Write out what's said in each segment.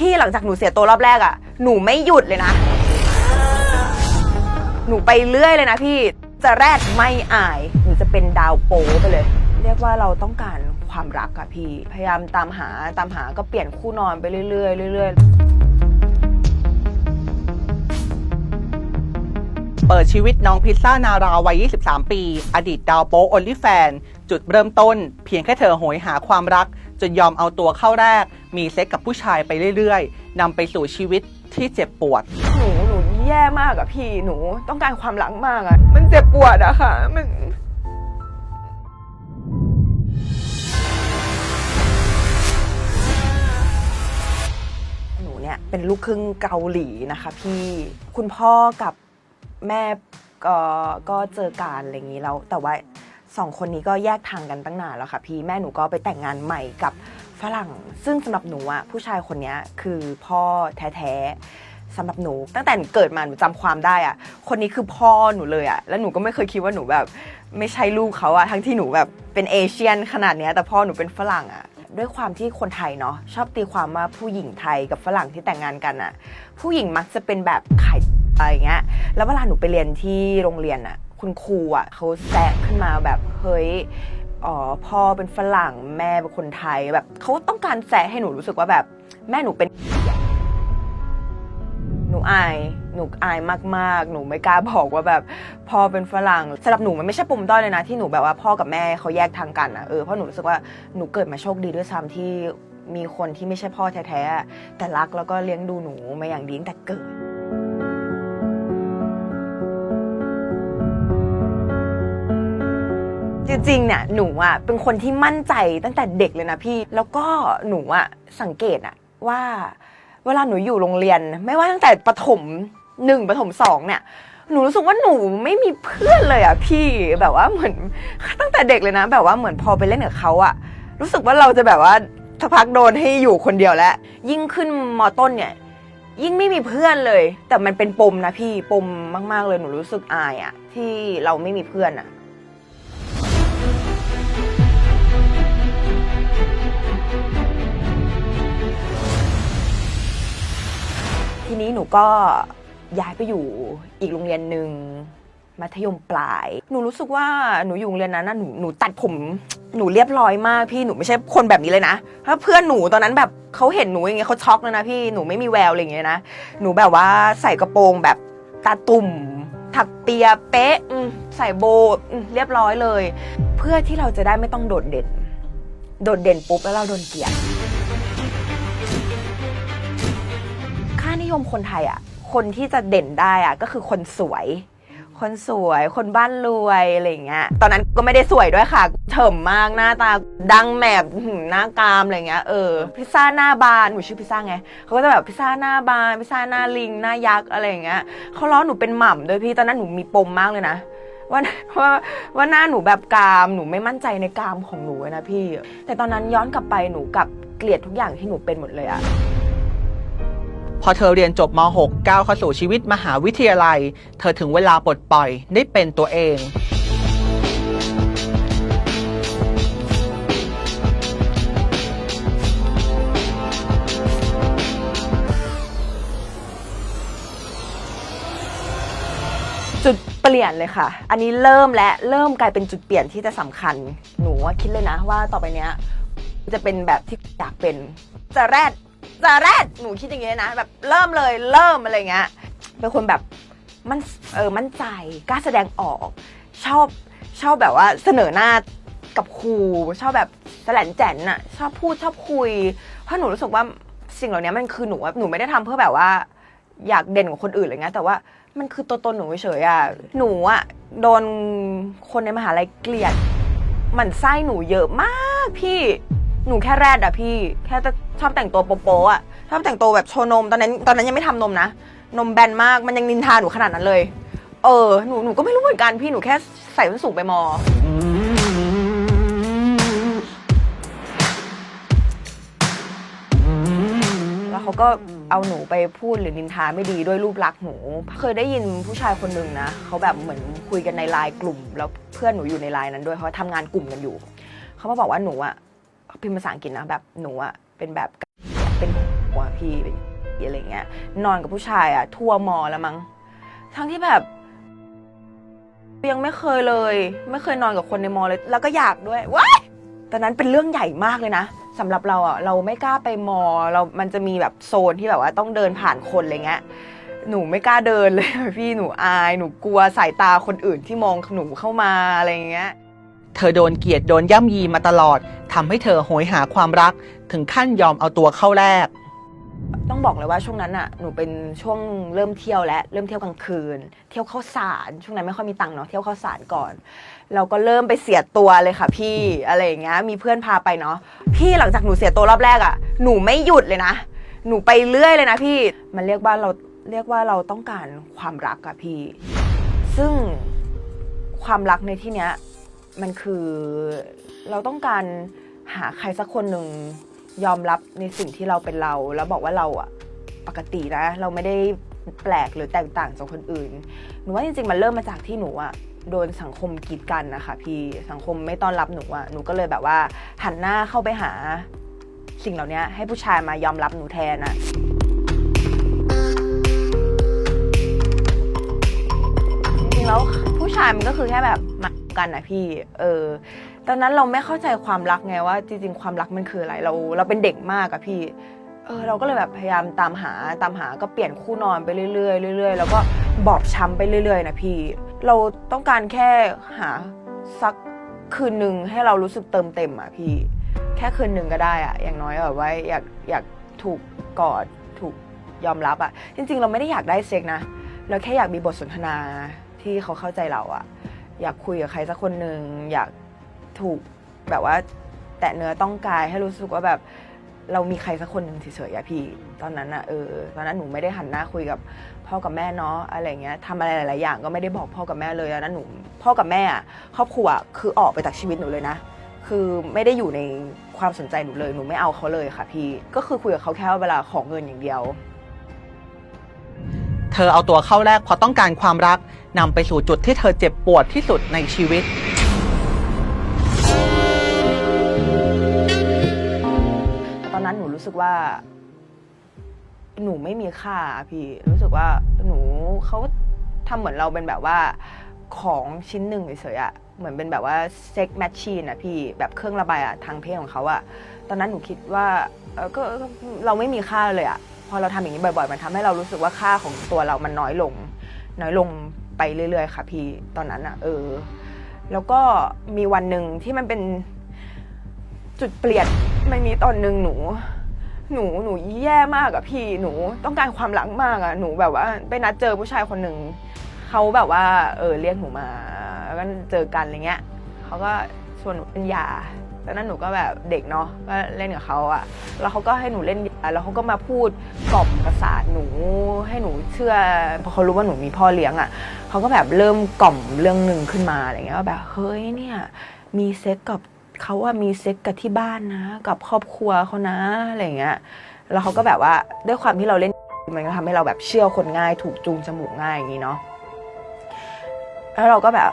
พี่หลังจากหนูเสียตัวรอบแรกอะหนูไม่หยุดเลยนะ หนูไปเรื่อยเลยนะพี่จะแรดไม่อาย หนูจะเป็นดาวโป๊ไปเลย เรียกว่าเราต้องการความรักอะพี่ พยายามตามหาตามหาก็เปลี่ยนคู่นอนไปเรื่อยๆเรื่อยเปิดชีวิตน้องพิซซ่านาราวัย 23 ปี อดีตดาวโป๊โอลิแฟน จุดเริ่มต้น เพียงแค่เธอโหยหาความรัก จนยอมเอาตัวเข้าแรก มีเซ็กกับผู้ชายไปเรื่อยๆนำไปสู่ชีวิตที่เจ็บปวด หนูหนูแย่มากอะพี่หนูต้องการความรักมากอะมันเจ็บปวดอะค่ะ มันหนูเนี่ยเป็นลูกครึ่งเกาหลีนะคะพี่คุณพ่อกับแม่ก็ก็เจอกันอะไรอย่างนี้แล้วแต่ว่า สองคนนี้ก็แยกทางกันตั้งนานแล้วค่ะพี่แม่หนูก็ไปแต่งงานใหม่กับฝรั่ง ซึ่งสำหรับหนูอะผู้ชายคนนี้คือพ่อแท้ๆสำหรับหนู ตั้งแต่หนูเกิดมาหนูจำความได้อะคนนี้คือพ่อหนูเลยอะแล้วหนูก็ไม่เคยคิดว่าหนูแบบ ไม่ใช่ลูกเขาอะทั้งที่หนูแบบเป็นเอเชียนขนาดเนี้ยแต่พ่อหนูเป็นฝรั่งอะด้วยความที่คนไทยเนาะชอบตีความว่าผู้หญิงไทยกับฝรั่งที่แต่งงานกันอะผู้หญิงมักจะเป็นแบบไขายอะไรเงี้ยแล้วเวลาหนูไปเรียนที่โรงเรียนอะ คุณครูอะเขาแซะขึ้นมาแบบเฮ้ยอ๋อพ่อเป็นฝรั่งแม่เป็นคนไทยแบบเขาต้องการแซะให้หนูรู้สึกว่าแบบ แม่หนูเป็น หนูอายหนูอายมากๆ หนูไม่กล้าบอกว่าแบบพ่อเป็นฝรั่งสำหรับหนูมันไม่ใช่ปมด้อยเลยนะ ที่หนูแบบว่าพ่อกับแม่เขาแยกทางกันอะเออเพราะหนูรู้สึกว่าหนูเกิดมาโชคดีด้วยซ้ำที่มีคนที่ไม่ใช่พ่อแท้ๆแต่รักแล้วก็เลี้ยงดูหนูมาอย่างดีตั้งแต่เกิด จริงๆ เนี่ยหนูอะเป็นคนที่มั่นใจตั้งแต่เด็กเลยนะพี่ แล้วก็หนูอะสังเกตอะว่าเวลาหนูอยู่โรงเรียน ไม่ว่าตั้งแต่ประถมหนึ่งประถมสองเนี่ยหนูรู้สึกว่าหนูไม่มีเพื่อนเลยอะพี่แบบว่าเหมือนตั้งแต่เด็กเลยนะ แบบว่าเหมือนพอไปเล่นกับเขาอะ รู้สึกว่าเราจะแบบว่าสักพักโดนให้อยู่คนเดียวแล้ว ยิ่งขึ้นมอต้นเนี่ย ยิ่งไม่มีเพื่อนเลย แต่มันเป็นปมนะพี่ปมมาก ๆเลยหนูรู้สึกอายอะที่เราไม่มีเพื่อนอะ ทีนี้หนูก็ย้ายไปอยู่อีกโรงเรียนหนึ่งมัธยมปลาย หนูรู้สึกว่าหนูอยู่โรงเรียนนั้นนะหนูหนูตัดผมหนูเรียบร้อยมากพี่หนูไม่ใช่คนแบบนี้เลยนะเพราะเพื่อนหนูตอนนั้นแบบเขาเห็นหนูอย่างเงี้ยเขาช็อกเลยนะพี่หนูไม่มีแววอะไรอย่างเงี้ยนะหนูแบบว่าใส่กระโปรงแบบตาตุ่ม ถักเปียเป๊ะอืมใส่โบว์อืมเรียบร้อยเลย เพื่อที่เราจะได้ไม่ต้องโดดเด่น โดดเด่นปุ๊บแล้วเราโดนเกลียด ยมคนไทยอะ คนที่จะเด่นได้อะก็คือคนสวย คนสวยคนบ้านรวยอะไรเงี้ย ตอนนั้นก็ไม่ได้สวยด้วยค่ะเฉิมมากหน้าตาดังแมบหน้ากรามอะไรเงี้ยเออพิซซ่าหน้าบานหนูชื่อพิซซ่าไงเขาก็จะแบบพิซซ่าหน้าบานพิซซ่าหน้าลิงหน้ายักษ์อะไรเงี้ยเขาล้อหนูเป็นหม่ำด้วยพี่ตอนนั้นหนูมีปมมากเลยนะว่าว่าว่าหน้าหนูแบบกรามหนูไม่มั่นใจในกรามของหนูนะพี่ แต่ตอนนั้นย้อนกลับไปหนูกับเกลียดทุกอย่างที่หนูเป็นหมดเลยอะ พอเธอเรียนจบม .6 ก้าวเข้าสู่ชีวิตมหาวิทยาลัย เธอถึงเวลาปลดปล่อยได้เป็นตัวเองจุดเปลี่ยนเลยค่ะ อันนี้เริ่มและเริ่มกลายเป็นจุดเปลี่ยนที่จะสำคัญ หนูว่าคิดเลยนะว่าต่อไปเนี้ยจะเป็นแบบที่อยากเป็น จะแรด จะแรดหนูคิดอย่างเงี้ยนะแบบเริ่มเลยเริ่มอะไรเงี้ยเป็นคนแบบมันเออมั่นใจกล้าแสดงออกชอบชอบแบบว่าเสนอหน้ากับครูชอบแบบแสลนแจนอะชอบพูดชอบคุย เพราะหนูรู้สึกว่าสิ่งเหล่านี้มันคือหนูหนูไม่ได้ทำเพื่อแบบว่า อยากเด่นกว่าคนอื่นอะไรเงี้ยแต่ว่ามันคือตัวตนหนูเฉยอะหนูอะโดนคนในมหาลัยเกลียดมันไส้หนูเยอะมากพี่หนูแค่แรดอะพี่ แค่ ชอบแต่งตัวโป๊ะๆอะชอบแต่งตัวแบบโชว์นมตอนนั้นตอนนั้นยังไม่ทำนมนะนมแบนมากมันยังนินทาหนูขนาดนั้นเลย เออหนูหนูก็ไม่รู้เหมือนกันพี่หนูแค่ใส่ส้นสูงไปมอแล้วเขาก็เอาหนูไปพูดหรือนินทาไม่ดีด้วยรูปลักษณ์หนู เคยได้ยินผู้ชายคนหนึ่งนะเขาแบบเหมือนคุยกันในไลน์กลุ่ม แล้วเพื่อนหนูอยู่ในไลน์นั้นด้วยเขาทำงานกลุ่มกันอยู่เขามาบอกว่าหนูอะพิมพ์ภาษาอังกฤษนะแบบหนูอะ เป็นแบบเป็นหัวพี่เป็นอะไรเงี้ย นอนกับผู้ชายอะทั่วมอแล้วมั้งทั้งที่แบบ ยังไม่เคยเลย ไม่เคยนอนกับคนในมอเลย แล้วก็อยากด้วยว้ายตอนนั้นเป็นเรื่องใหญ่มากเลยนะสำหรับเราอะเราไม่กล้าไปมอเรา มันจะมีแบบโซนที่แบบว่าต้องเดินผ่านคนอะไรเงี้ยหนูไม่กล้าเดินเลยพี่หนูอาย หนูกลัวสายตาคนอื่นที่มองหนูเข้ามาอะไรเงี้ย เธอโดนเกลียดโดนย่ำยีมาตลอดทำให้เธอโหยหาความรักถึงขั้นยอมเอาตัวเข้าแลกต้องบอกเลยว่าช่วงนั้นอะหนูเป็นช่วงเริ่มเที่ยวและเริ่มเที่ยวกลางคืน เที่ยวเข้าสารช่วงนั้นไม่ค่อยมีตังค์เนาะเที่ยวเข้าสารก่อน เราก็เริ่มไปเสียตัวเลยค่ะ พี่อะไรอย่างเงี้ยมีเพื่อนพาไปเนาะพี่หลังจากหนูเสียตัวรอบแรกอะหนูไม่หยุดเลยนะหนูไปเรื่อยเลยนะพี่มันเรียกว่าเราเรียกว่าเราต้องการความรักอะพี่ ซึ่งความรักในที่เนี้ย มันคือเราต้องการหาใครสักคนหนึ่งยอมรับในสิ่งที่เราเป็นเรา แล้วบอกว่าเราอะปกตินะเราไม่ได้แปลกหรือแตกต่างจากคนอื่น หนูว่าจริงๆมันเริ่มมาจากที่หนูอะโดนสังคมกีดกันนะคะพี่สังคมไม่ต้อนรับหนูอะหนูก็เลยแบบว่า หันหน้าเข้าไปหาสิ่งเหล่านี้ให้ผู้ชายมายอมรับหนูแทนอะจริงๆแล้วผู้ชายมันก็คือแค่แบบ กันนะพี่ เออ ตอนนั้นเราไม่เข้าใจความรักไงว่า จริง ๆ ความรักมันคืออะไร เราเราเป็นเด็กมากอะพี่ เออ เราก็เลยแบบพยายามตามหาตามหาก็เปลี่ยนคู่นอนไปเรื่อยๆเรื่อยๆแล้วก็บอบช้ำไปเรื่อย ๆ นะพี่ เราต้องการแค่หาสักคืนหนึ่งให้เรารู้สึกเติมเต็มอะพี่ แค่คืนหนึ่งก็ได้อะอย่างน้อยแบบว่าอยากอยากถูกกอดถูกยอมรับอะจริง ๆ เราไม่ได้อยากได้เซ็กนะเราแค่อยากมีบทสนทนาที่เขาเข้าใจเราอะ อยากคุยกับใครสักคนหนึ่งอยากถูกแบบว่า แตะเนื้อต้องกายให้รู้สึกว่าแบบเรามีใครสักคนหนึ่งเฉยๆอะพี่ ตอนนั้นอะเออตอนนั้นหนูไม่ได้หันหน้าคุยกับพ่อกับแม่เนาะอะไรเงี้ยทำอะไรหลายๆอย่างก็ไม่ได้บอกพ่อกับแม่เลยตอนนั้นหนูพ่อกับแม่อะครอบครัวคือออกไปจากชีวิตหนูเลยนะ คือไม่ได้อยู่ในความสนใจหนูเลยหนูไม่เอาเขาเลยค่ะพี่ ก็คือคุยกับเขาแค่เวลาของเงินอย่างเดียว เธอเอาตัวเข้าแลกเพราะต้องการความรัก นำไปสู่จุดที่เธอเจ็บปวดที่สุดในชีวิต ตอนนั้นหนูรู้สึกว่า หนูไม่มีค่าอะพี่ รู้สึกว่าหนูเขาทำเหมือนเราเป็นแบบว่าของชิ้นหนึ่งเฉยๆอะเหมือนเป็นแบบว่าเซ็กแมชชีนอะพี่แบบเครื่องระบายอะทางเพศของเขาอะตอนนั้นหนูคิดว่าเออก็ก็เราไม่มีค่าเลยอะพอเราทำอย่างนี้บ่อยๆ มันทำให้เรารู้สึกว่าค่าของตัวเรามันน้อยลง น้อยลง ไปเรื่อยๆ ค่ะพี่ตอนนั้นอะเออ แล้วก็มีวันหนึ่งที่มันเป็นจุดเปลี่ยนมันมีตอนหนึ่งหนู หนูหนูแย่มากอะพี่หนูต้องการความรักมากอะหนูแบบว่าไปนัดเจอผู้ชายคนหนึ่งเขาแบบว่า เออเรียกหนูมาแล้วก็เจอกันอะไรเงี้ย เขาก็ชวนหนูเล่นยาตอนนั้นหนูก็แบบเด็กเนาะก็เล่นกับเขาอะแล้วเขาก็ให้หนูเล่นยาแล้วเขาก็มาพูดกล่อมประสาทหนูให้หนูเชื่อพอเขารู้ว่าหนูมีพ่อเลี้ยงอะเขาก็แบบเริ่มกล่อมเรื่องหนึ่งขึ้นมาอะไรเงี้ยว่าแบบเฮ้ยเนี่ยมีเซ็กกับเขาว่ามีเซ็กกับที่บ้านนะ กับครอบครัวเขานะอะไรเงี้ยแล้วเขาก็แบบว่าด้วยความที่เราเล่นมันก็ทำให้เราแบบเชื่อคนง่าย ถูกจูงจมูกง่ายอย่างนี้เนาะแล้วเราก็แบบ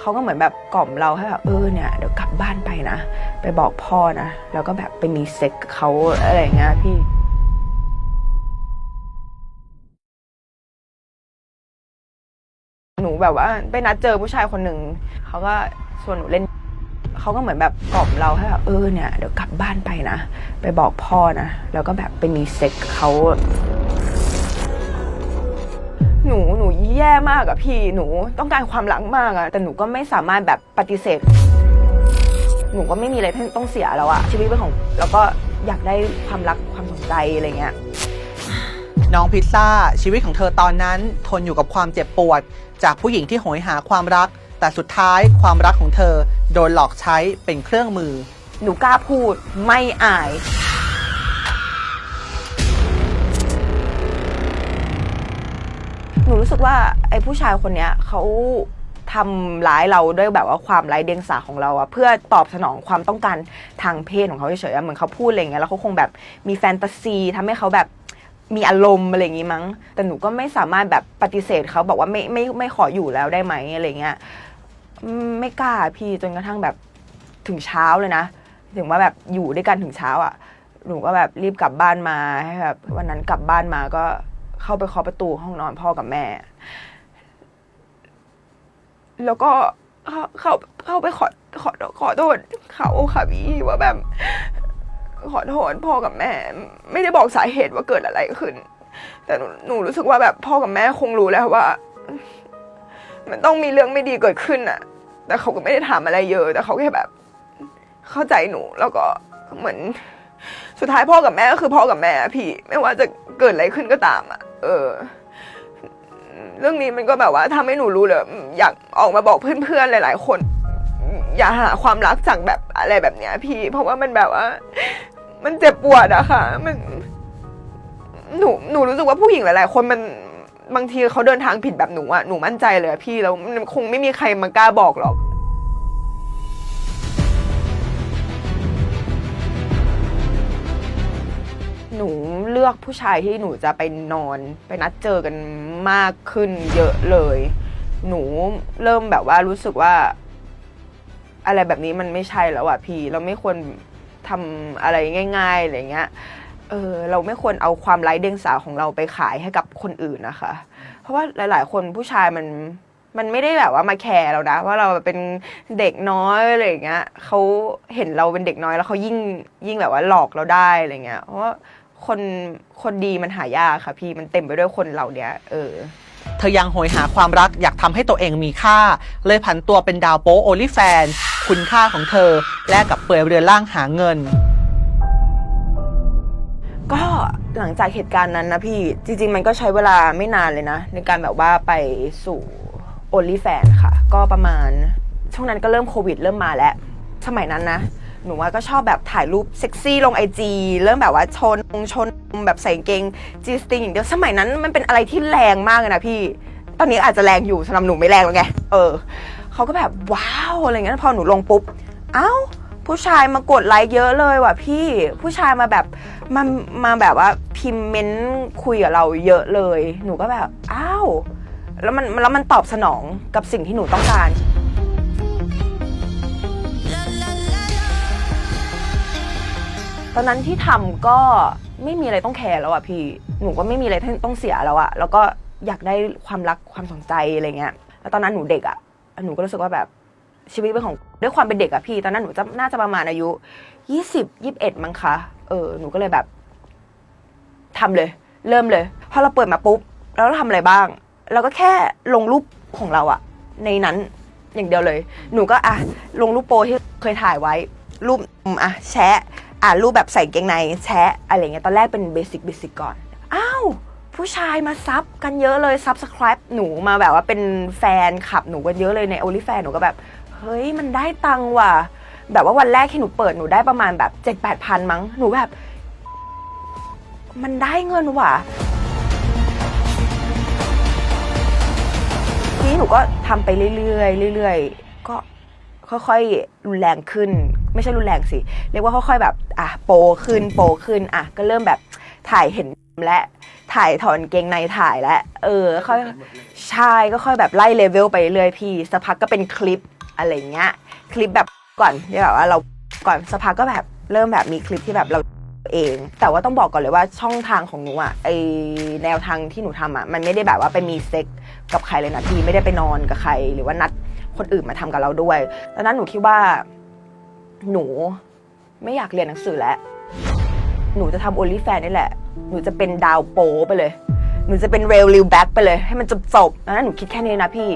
เขาก็เหมือนแบบกล่อมเราให้แบบเออเนี่ยเดี๋ยวกลับบ้านไปนะ ไปบอกพ่อนะ แล้วก็แบบไปมีเซ็กเขาอะไรเงี้ยพี่หนูแบบว่าไปนัดเจอผู้ชายคนหนึ่งเขาก็ชวนหนูเล่นเขาก็เหมือนแบบกล่อมเราให้แบบเออเนี่ยเดี๋ยวกลับบ้านไปนะ ไปบอกพ่อนะ แล้วก็แบบไปมีเซ็กเขา แย่มากอะพี่หนูต้องการความรักมากอะแต่หนูก็ไม่สามารถแบบปฏิเสธ หนูก็ไม่มีอะไรที่ต้องเสียแล้วอะชีวิตเป็นของ แล้วก็อยากได้ความรักความสนใจอะไรเงี้ย น้องพิซซ่าชีวิตของเธอตอนนั้น ทนอยู่กับความเจ็บปวด จากผู้หญิงที่โหยหาความรัก แต่สุดท้ายความรักของเธอ โดนหลอกใช้เป็นเครื่องมือ หนูกล้าพูดไม่อาย หนูรู้สึกว่าไอ้ผู้ชายคนเนี้ยเขาทำร้ายเราด้วยแบบว่าความไร้เดียงสาของเราอะเพื่อตอบสนองความต้องการทางเพศของเขาเฉยๆอะเหมือนเขาพูดอะไรเงี้ยแล้วเขาคงแบบมีแฟนตาซีทำให้เขาแบบมีอารมณ์อะไรอย่างงี้มั้ง แต่หนูก็ไม่สามารถแบบปฏิเสธเขาบอกว่าไม่ไม่ไม่ขออยู่แล้วได้ไหมอะไรเงี้ยไม่กล้าพี่จนกระทั่งแบบถึงเช้าเลยนะ ถึงว่าแบบอยู่ด้วยกันถึงเช้าอะ่ะ หนูก็แบบรีบกลับบ้านมาให้แบบวันนั้นกลับบ้านมาก็ เข้าไปเคาะประตูห้องนอนพ่อกับแม่ แล้วก็เข้าเข้าเข้าไปขอขอขอโทษเขาค่ะพี่ว่าแบบ ขอโทษพ่อกับแม่ ไม่ได้บอกสาเหตุว่าเกิดอะไรขึ้น แต่หนูหนูรู้สึกว่าแบบพ่อกับแม่คงรู้แล้วว่า มันต้องมีเรื่องไม่ดีเกิดขึ้นน่ะแต่เขาก็ไม่ได้ถามอะไรเยอะ แต่เขาแค่แบบ เข้าใจหนูแล้วก็เหมือน สุดท้ายพ่อกับแม่ก็คือพ่อกับแม่พี่ ไม่ว่าจะเกิดอะไรขึ้นก็ตามอะ เออ เรื่องนี้มันก็แบบว่าทำให้หนูรู้เลยอยากออกมาบอกเพื่อนๆหลาย ๆ คน อย่าหาความรักจากแบบอะไรแบบเนี้ย พี่ เพราะว่ามันแบบว่า มันเจ็บปวดอะค่ะ มันหนูหนูรู้สึกว่าผู้หญิงหลาย ๆ คนมันบางทีเขาเดินทางผิดแบบหนูอะหนูมั่นใจเลยพี่แล้วมันคงไม่มีใครมากล้าบอกหรอก หนูเลือกผู้ชายที่หนูจะไปนอน ไปนัดเจอกันมากขึ้นเยอะเลย หนูเริ่มแบบว่ารู้สึกว่า อะไรแบบนี้มันไม่ใช่แล้วอะพี่ เราไม่ควรทำอะไรง่ายๆอะไรเงี้ยเออเราไม่ควรเอาความไร้เดียงสาของเราไปขายให้กับคนอื่นนะคะ เพราะว่าหลาย ๆ คนผู้ชายมันมันไม่ได้แบบว่ามาแคร์เรานะว่าเราเป็นเด็กน้อยอะไรอย่างเงี้ยเขาเห็นเราเป็นเด็กน้อยแล้วเขายิ่งยิ่งแบบว่าหลอกเราได้อะไรเงี้ยเพราะว่า คนคนดีมันหายากค่ะพี่มันเต็มไปด้วยคนเหล่าเนี้ยเออ เธอยังโหยหาความรักอยากทำให้ตัวเองมีค่า เลยผันตัวเป็นดาวโป๊โอลิแฟน คุณค่าของเธอ แลกกับเปลือยเรือนร่างหาเงิน ก็หลังจากเหตุการณ์นั้นนะพี่จริง ๆ มันก็ใช้เวลาไม่นานเลยนะ ในการแบบว่าไปสู่ OnlyFans ค่ะ ก็ประมาณ ช่วงนั้นก็เริ่มโควิด เริ่มมาแล้ว สมัยนั้นนะ หนูว่าก็ชอบแบบถ่ายรูปเซ็กซี่ลงไอจีเริ่มแบบว่าชนชนแบบใส่เกงจีสติงอย่างเดียวสมัยนั้นมันเป็นอะไรที่แรงมากเลยนะพี่ ตอนนี้อาจจะแรงอยู่สำหรับหนูไม่แรงแล้วไงเออเขาก็แบบว้าวอะไรเงี้ยพอหนูลงปุ๊บเอ้าผู้ชายมากดไลค์เยอะเลยว่ะพี่ผู้ชายมาแบบมามาแบบว่าพิมพ์เมนต์คุยกับเราเยอะเลย หนูก็แบบอ้าวแล้วมันแล้วมันตอบสนองกับสิ่งที่หนูต้องการ ตอนนั้นที่ทำก็ไม่มีอะไรต้องแคร์แล้วอะพี่ หนูก็ไม่มีอะไรที่ต้องเสียแล้วอะแล้วก็อยากได้ความรักความสนใจอะไรเงี้ย แล้วตอนนั้นหนูเด็กอะหนูก็รู้สึกว่าแบบชีวิตเป็นของด้วยความเป็นเด็กอะพี่ ตอนนั้นหนูจะน่าจะประมาณอายุยี่สิบยี่สิบเอ็ดมั้งคะ เออ หนูก็เลยแบบทำเลย เริ่มเลย พอเราเปิดมาปุ๊บแล้วเราทำอะไรบ้าง เราก็แค่ลงรูปของเราอะในนั้นอย่างเดียวเลย หนูก็อะลงรูปโปรที่เคยถ่ายไว้ รูปอะแชะ อ่ารูปแบบใส่เกงในแชะอะไรเงี้ยตอนแรกเป็นเบสิกเบสิกก่อน อ้าวผู้ชายมาซับกันเยอะเลยซับสคร b e หนูมาแบบว่าเป็นแฟนขับหนูกันเยอะเลยใน o อลิแฟนหนูก็แบบ เฮ้ยมันได้ตังว่ะ แบบว่าวันแรกที่หนูเปิดหนูได้ประมาณแบบเจ็ดแปดพันมั้งหนูแบบ มันได้เงินว่ะทีนี้หนูก็ทำไปเรื่อยๆเรื่อยๆก็ ค่อยๆ รุนแรงขึ้น ไม่ใช่รุนแรงสิ เรียกว่าค่อย ๆ แบบอะโปขึ้นโปขึ้นอะก็เริ่มแบบถ่ายเห็นและถ่ายถอนเกงในถ่ายแล้วเออค่อยใช่ก็ค่อยแบบไล่เลเวลไปเรื่อยพี่สักพักก็เป็นคลิปอะไรเงี้ย คลิปแบบก่อนที่แบบว่าเราก่อนสักพักก็แบบเริ่มแบบมีคลิปที่แบบเราเอง แต่ว่าต้องบอกก่อนเลยว่าช่องทางของหนูอะไอแนวทางที่หนูทำอะมันไม่ได้แบบว่าไปมีเซ็กกับใครเลยนะพี่ไม่ได้ไปนอนกับใครหรือว่านัด คนอื่นมาทำกับเราด้วยตอนนั้นหนูคิดว่า หนูไม่อยากเรียนหนังสือแล้วหนูจะทำโอลิแฟนนี่แหละ หนูจะเป็นดาวโปไปเลย หนูจะเป็นเรลลิวแบ็กไปเลย ให้มันจบจบๆตอนนั้นหนูคิดแค่นี้นะพี่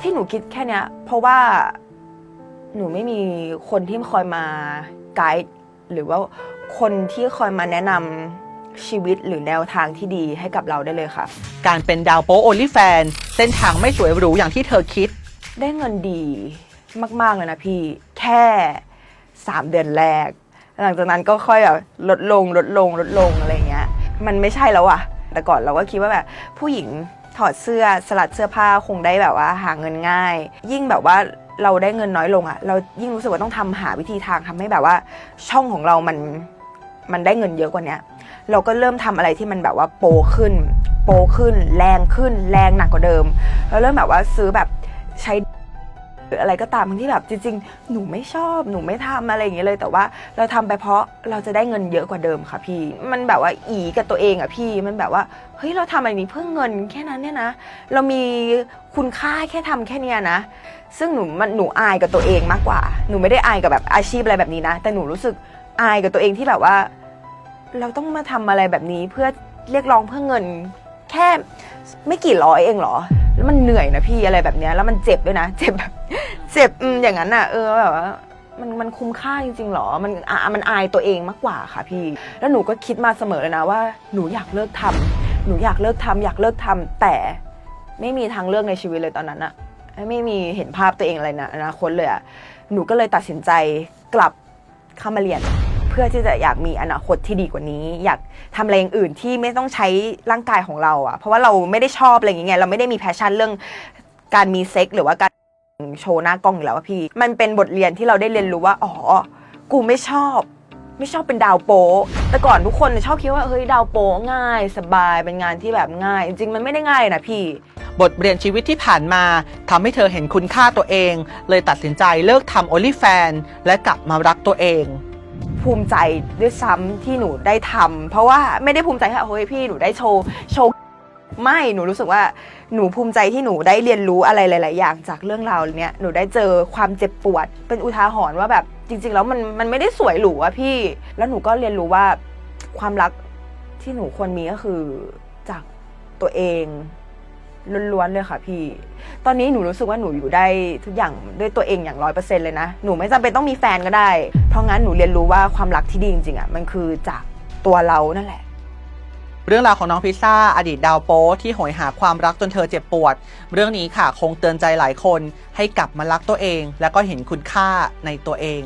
ที่หนูคิดแค่เนี้ย เพราะว่า หนูไม่มีคนที่คอยมาไกด์หรือว่าคนที่คอยมาแนะนำชีวิตหรือแนวทางที่ดีให้กับเราได้เลยค่ะ การเป็นดาวโป๊โอลิแฟนเส้นทางไม่สวยหรูอย่างที่เธอคิด ได้เงินดีมาก ๆ เลยนะพี่แค่สามเดือนแรก หลังจากนั้นก็ค่อยแบบลดลงลดลงลดลงอะไรเงี้ย มันไม่ใช่แล้วอะแต่ก่อนเราก็คิดว่าแบบผู้หญิงถอดเสื้อสลัดเสื้อผ้าคงได้แบบว่าหาเงินง่าย ยิ่งแบบว่าเราได้เงินน้อยลงอะเรายิ่งรู้สึกว่าต้องทำหาวิธีทางทำให้แบบว่า ช่องของเรามันมันได้เงินเยอะกว่านี้เราก็เริ่มทำอะไรที่มันแบบว่าโปขึ้น โปขึ้น แรงขึ้น แรงหนักกว่าเดิมแล้วเริ่มแบบว่าซื้อแบบ ใช้หรืออะไรก็ตามที่แบบจริง ๆ หนูไม่ชอบหนูไม่ทำอะไรอย่างเงี้ยเลย แต่ว่าเราทำไปเพราะเราจะได้เงินเยอะกว่าเดิมค่ะพี่ มันแบบว่าอีกับตัวเองอะพี่มันแบบว่าเฮ้ยเราทำอะไรนี้เพื่อเงินแค่นั้นเนี่ยนะ เรามีคุณค่าแค่ทำแค่เนี้ยนะ ซึ่งหนูมันหนูอายกับตัวเองมากกว่า หนูไม่ได้อายกับแบบอาชีพอะไรแบบนี้นะ แต่หนูรู้สึกอายกับตัวเองที่แบบว่า เราต้องมาทำอะไรแบบนี้เพื่อเรียกร้องเพื่อเงิน แค่ไม่กี่ร้อยเองเหรอ แล้วมันเหนื่อยนะพี่อะไรแบบเนี้ยแล้วมันเจ็บด้วยนะ เจ็บแบบเจ็บอืมอย่างนั้นอะเออแบบว่ามันมันคุ้มค่าจริงๆหรอ มันอะมันอายตัวเองมากกว่าค่ะพี่ แล้วหนูก็คิดมาเสมอเลยนะว่าหนูอยากเลิกทำหนูอยากเลิกทำอยากเลิกทำแต่ไม่มีทางเลือกในชีวิตเลยตอนนั้นอะไม่มีเห็นภาพตัวเองอะไรนะอนาคตเลยอะหนูก็เลยตัดสินใจกลับเข้ามาเรียน พื่อที่จะอยากมีอนาคตที่ดีกว่านี้ อยากทำอะไรอย่างอื่นที่ไม่ต้องใช้ร่างกายของเราอะเพราะว่าเราไม่ได้ชอบอะไรอย่างเงี้ยเราไม่ได้มีแพชชั่นเรื่องการมีเซ็กหรือว่าการโชว์หน้ากล้องอยู่แล้วอะพี่ มันเป็นบทเรียนที่เราได้เรียนรู้ว่าอ๋อกูไม่ชอบ ไม่ชอบเป็นดาวโป๊ะแต่ก่อนทุกคนชอบคิดว่าเฮ้ยดาวโป๊ะง่าย สบายเป็นงานที่แบบง่าย จริงๆมันไม่ได้ง่ายนะพี่ บทเรียนชีวิตที่ผ่านมาทำให้เธอเห็นคุณค่าตัวเอง เลยตัดสินใจเลิกทำ OnlyFans และกลับมารักตัวเอง ภูมิใจด้วยซ้ำที่หนูได้ทำเพราะว่าไม่ได้ภูมิใจแค่เฮ้ยพี่หนูได้โชว์โชว์ไม่หนูรู้สึกว่าหนูภูมิใจที่หนูได้เรียนรู้อะไรหลาย ๆ อย่างจากเรื่องราวเนี้ยหนูได้เจอความเจ็บปวด เป็นอุทาหรณ์ว่าแบบจริง ๆ แล้วมันมันไม่ได้สวยหรูอะพี่ แล้วหนูก็เรียนรู้ว่าความรักที่หนูควรมีก็คือจากตัวเอง ล้วนๆเลยค่ะพี่ ตอนนี้หนูรู้สึกว่าหนูอยู่ได้ทุกอย่างด้วยตัวเองอย่างร้อยเปอร์เซ็นต์เลยนะ หนูไม่จำเป็นต้องมีแฟนก็ได้ เพราะงั้นหนูเรียนรู้ว่าความรักที่ดีจริงๆอะมันคือจากตัวเรานั่นแหละ เรื่องราวของน้องพิซซ่าอดีตดาวโป๊ที่โหยหาความรักจนเธอเจ็บปวด เรื่องนี้ค่ะคงเตือนใจหลายคนให้กลับมารักตัวเอง และก็เห็นคุณค่าในตัวเอง